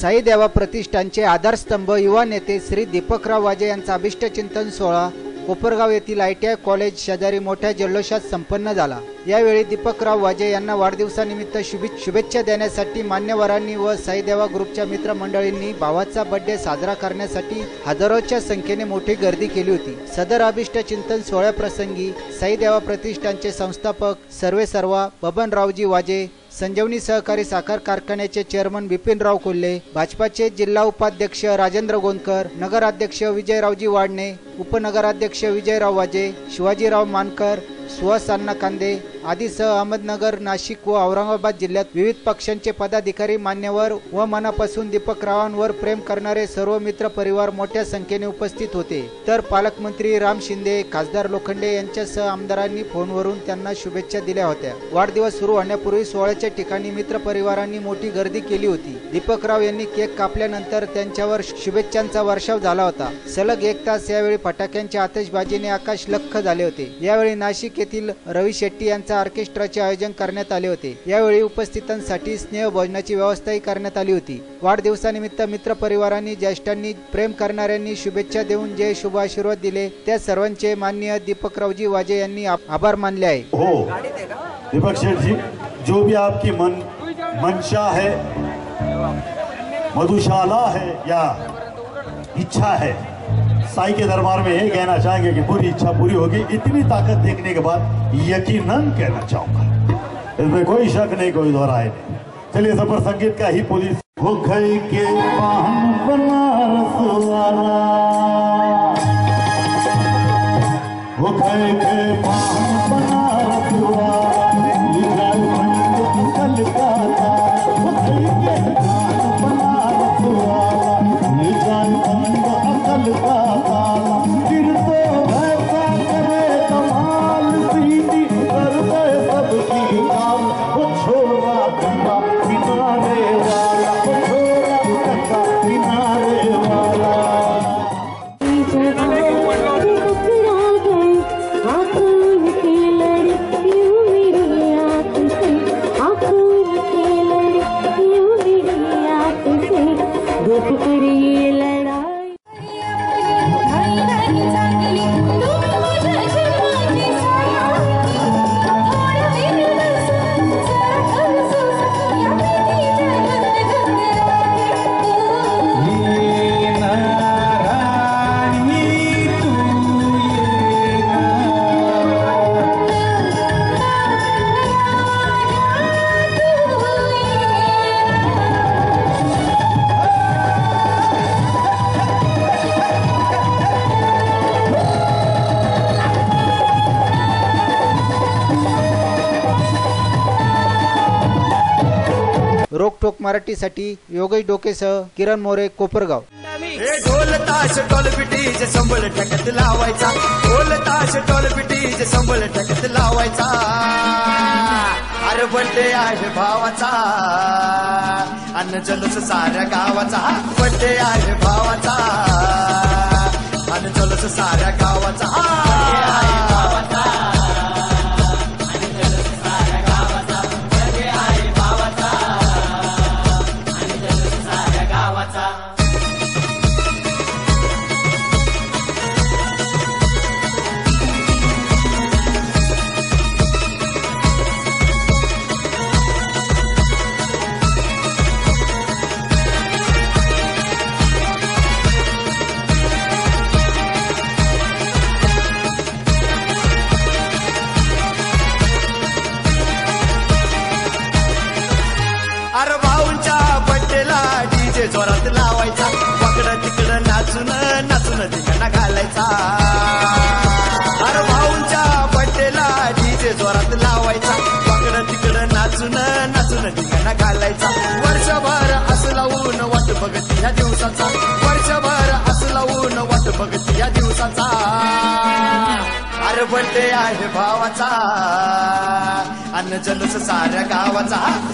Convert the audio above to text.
साईदेवा प्रतिष्ठानचे आधारस्तंभ युवा नेते श्री दीपकराव वाजे यांचा अभिष्टचिंतन सोहळा कोपरगाव येथील आय टी आय कॉलेज शेजारी मोठ्या जल्लोषात संपन्न झाला. यावेळी दीपकराव वाजे यांना वाढदिवसानिमित्त शुभे शुभेच्छा देण्यासाठी मान्यवरांनी व साईदेवा ग्रुपच्या मित्रमंडळींनी भावाचा बर्थडे साजरा करण्यासाठी हजारोच्या संख्येने मोठी गर्दी केली होती. सदर अभिष्ट चिंतन सोहळ्याप्रसंगी साईदेवा प्रतिष्ठानचे संस्थापक सर्वे सर्वा बबनरावजी वाजे संजीवनी सहकारी साखर कारखान्याचे चेअरमन बिपिनराव कोल्हे भाजपाचे जिल्हा उपाध्यक्ष राजेंद्र गोंदकर नगराध्यक्ष विजयरावजी वाडणे उपनगराध्यक्ष विजयराव वाजे शिवाजीराव मानकर सुहास अण्णा कांदे आदीसह अहमदनगर नाशिक व औरंगाबाद जिल्ह्यात विविध पक्षांचे पदाधिकारी मान्यवर व मनापासून दीपकरावांवर प्रेम करणारे सर्व मित्र परिवार मोठ्या संख्येने उपस्थित होते. तर पालकमंत्री राम शिंदे खासदार लोखंडे यांच्यासह आमदारांनी फोनवरून त्यांना शुभेच्छा दिल्या होत्या. वाढदिवस सुरू होण्यापूर्वी सोहळ्याच्या ठिकाणी मित्र परिवारांनी मोठी गर्दी केली होती. दीपकराव यांनी केक कापल्यानंतर त्यांच्यावर शुभेच्छांचा वर्षाव झाला होता. सलग एक तास यावेळी फटाक्यांच्या आतषबाजीने आकाश लख झाले होते. यावेळी नाशिक येथील रवी शेट्टी यांचा ऑर्केस्ट्राचे आयोजन करण्यात आले होते. यावेळी उपस्थितांसाठी स्नेह भोजनाची व्यवस्थाही करण्यात आली होती. वाढदिवसानिमित्त मित्र परिवारांनी ज्येष्ठांनी प्रेम करणाऱ्यांनी शुभेच्छा देऊन जे शुभ आशीर्वाद दिले. त्या सर्वांचे माननीय दीपकरावजी वाजे यांनी आभार मानले आहे. हो. दीपक जी जो भी आपकी मन मंशा है मधुशाला है या इच्छा है साई के दरबार में यही कहना चाहेंगे कि पूरी इच्छा पूरी होगी। इतनी ताकत देखने के बाद यकीनन कहना चाहूँगा। इसमें कोई शक नहीं, कोई दोहराए नहीं। चलिए सफ़र संगीत का ही पुलिस हो के बनारस वाला। के करिए लड़ाई रोकटोक मराठीसाठी योगेश डोकेसह किरण मोरे कोपरगाव. ढोल ताश टोल पिटीज संबळ ठकत लावायचा. ढोल ताश टोल पिटीज संबळ ठकत लावायचा. अरे बड्डे आहे भावाचा अन्न जलस साऱ्या गावाचा. बड्डे आहे भावाचा अन्न जलस साऱ्या गावाचा. जोरात लावायचा. वाकडं तिकडं नाचून नाचून तिकडं घालायचा. अरे भाऊंच्या बड्डेला डीजे जोरात लावायचा. वाकडं तिकडं नाचून नाचून तिकडं घालायचा. वर्षभर असं लावून वाट बघत या दिवसाचा. वर्षभर असं लावून वाट बघत या दिवसाचा. अरे बड्डे आहे भावाचा. अन्न जलस साऱ्या गावाचा.